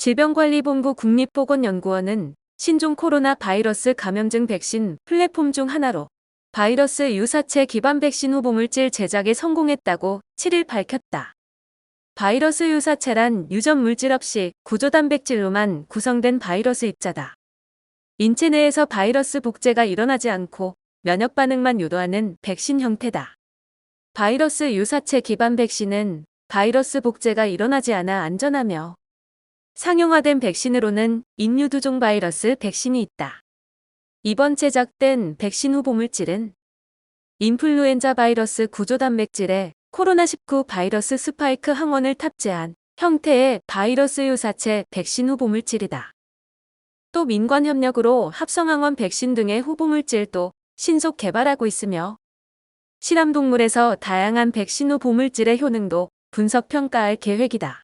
질병관리본부 국립보건연구원은 신종 코로나 바이러스 감염증 백신 플랫폼 중 하나로 바이러스 유사체 기반 백신 후보물질 제작에 성공했다고 7일 밝혔다. 바이러스 유사체란 유전 물질 없이 구조 단백질로만 구성된 바이러스 입자다. 인체 내에서 바이러스 복제가 일어나지 않고 면역 반응만 유도하는 백신 형태다. 바이러스 유사체 기반 백신은 바이러스 복제가 일어나지 않아 안전하며 상용화된 백신으로는 인유두종 바이러스 백신이 있다. 이번 제작된 백신 후보 물질은 인플루엔자 바이러스 구조 단백질에 코로나19 바이러스 스파이크 항원을 탑재한 형태의 바이러스 유사체 백신 후보 물질이다. 또 민관 협력으로 합성항원 백신 등의 후보 물질도 신속 개발하고 있으며 실험 동물에서 다양한 백신 후보 물질의 효능도 분석 평가할 계획이다.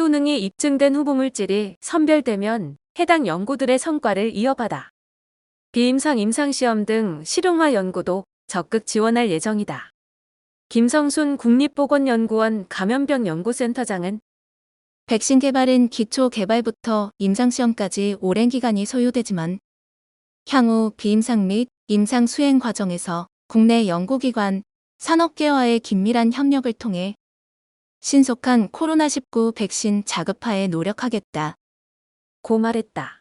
효능이 입증된 후보 물질이 선별되면 해당 연구들의 성과를 이어받아 비임상 임상시험 등 실용화 연구도 적극 지원할 예정이다. 김성순 국립보건연구원 감염병 연구센터장은 백신 개발은 기초 개발부터 임상시험까지 오랜 기간이 소요되지만 향후 비임상 및 임상 수행 과정에서 국내 연구기관, 산업계와의 긴밀한 협력을 통해 신속한 코로나19 백신 자급화에 노력하겠다. 고 말했다.